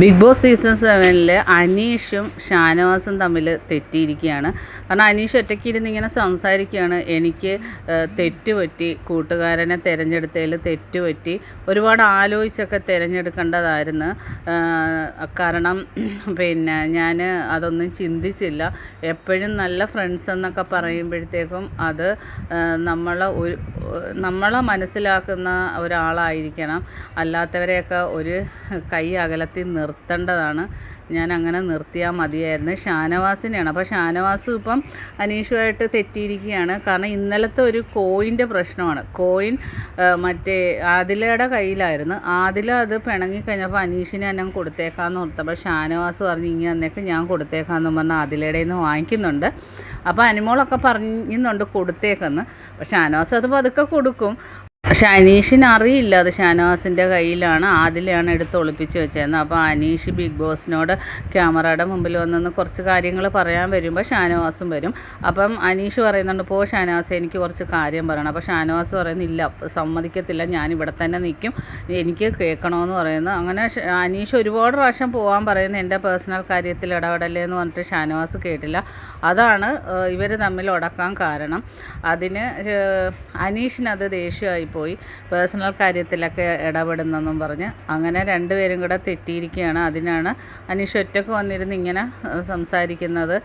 Big boss season സെവനിൽ അനീഷും ഷാനവാസും തമ്മിൽ തെറ്റിയിരിക്കുകയാണ്. കാരണം അനീഷ് ഒറ്റയ്ക്ക് ഇരുന്ന് ഇങ്ങനെ സംസാരിക്കുകയാണ്. എനിക്ക് തെറ്റ് തെറ്റുപറ്റി കൂട്ടുകാരനെ തിരഞ്ഞെടുത്തതിൽ തെറ്റുപറ്റി ഒരുപാട് ആലോചിച്ചൊക്കെ തിരഞ്ഞെടുക്കേണ്ടതായിരുന്നു. കാരണം പിന്നെ ഞാൻ അതൊന്നും ചിന്തിച്ചില്ല. എപ്പോഴും നല്ല ഫ്രണ്ട്സ് എന്നൊക്കെ പറയുമ്പോഴത്തേക്കും അത് നമ്മളെ ഒരു നമ്മളെ മനസ്സിലാക്കുന്ന ഒരാളായിരിക്കണം. അല്ലാത്തവരെയൊക്കെ ഒരു കൈ അകലത്തിൽ നിർത്തേണ്ടതാണ്. ഞാൻ അങ്ങനെ നിർത്തിയാൽ മതിയായിരുന്നു. ഷാനവാസിനെയാണ്. അപ്പോൾ ഷാനവാസും ഇപ്പം അനീഷുമായിട്ട് തെറ്റിയിരിക്കുകയാണ്. കാരണം ഇന്നലത്തെ ഒരു കോയിന്റെ പ്രശ്നമാണ്. കോയിൻ മറ്റേ ആദിലയുടെ കയ്യിലായിരുന്നു. ആദില അത് പിണങ്ങിക്കഴിഞ്ഞപ്പോൾ അനീഷിനെ എന്നെ കൊടുത്തേക്കാമെന്ന് ഓർത്തപ്പോൾ ഷാനവാസ് പറഞ്ഞ് ഇങ്ങനെ അന്നേക്ക് ഞാൻ കൊടുത്തേക്കാമെന്ന് പറഞ്ഞ് ആദിലയുടെ നിന്ന് വാങ്ങിക്കുന്നുണ്ട്. അപ്പോൾ അനിമോളൊക്കെ പറഞ്ഞുന്നുണ്ട് കൊടുത്തേക്കെന്ന്. പക്ഷെ ഷാനവാസ് അത് പതുക്കെ കൊടുക്കും. പക്ഷെ അനീഷിന് അറിയില്ല അത് ഷാനവാസിന്റെ കയ്യിലാണ്. ആദിലാണ് എടുത്ത് ഒളിപ്പിച്ച് വെച്ചതെന്ന് അപ്പോൾ അനീഷ് ബിഗ് ബോസിനോട് ക്യാമറയുടെ മുമ്പിൽ വന്നെന്ന് കുറച്ച് കാര്യങ്ങൾ പറയാൻ വരുമ്പോൾ ഷാനവാസും വരും. അപ്പം അനീഷ് പറയുന്നുണ്ട് പോ ഷാനവാസ് എനിക്ക് കുറച്ച് കാര്യം പറയണം. അപ്പോൾ ഷാനവാസ് പറയുന്നില്ല സമ്മതിക്കത്തില്ല ഞാൻ ഇവിടെ തന്നെ നിൽക്കും. എനിക്ക് കേൾക്കണമെന്ന് പറയുന്നു. അങ്ങനെ അനീഷ് ഒരുപാട് പ്രാവശ്യം പോകാൻ പറയുന്നു എന്റെ പേഴ്സണൽ കാര്യത്തിൽ ഇടപെടലേ എന്ന് പറഞ്ഞിട്ട് ഷാനവാസ് കേട്ടില്ല. അതാണ് ഇവർ തമ്മിൽ ഉടക്കാൻ കാരണം. അതിന് അനീഷിനത് ദേഷ്യമായി പോയി. പേഴ്സണൽ കാര്യത്തിലൊക്കെ ഇടപെടുന്നെന്നും പറഞ്ഞ് അങ്ങനെ രണ്ടുപേരും കൂടെ തെറ്റിയിരിക്കുകയാണ്. അതിനാണ് അനീഷ് ഒറ്റയ്ക്ക് വന്നിരുന്ന് ഇങ്ങനെ സംസാരിക്കുന്നത്.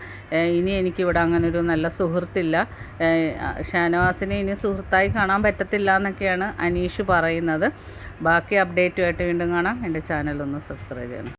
ഇനി എനിക്കിവിടെ ഒരു നല്ല സുഹൃത്തില്ല. ഷാനവാസിനെ ഇനി സുഹൃത്തായി കാണാൻ പറ്റത്തില്ല എന്നൊക്കെയാണ് അനീഷ് പറയുന്നത്. ബാക്കി അപ്ഡേറ്റുമായിട്ട് വീണ്ടും കാണാം. എന്റെ ചാനലൊന്ന് സബ്സ്ക്രൈബ് ചെയ്യണം.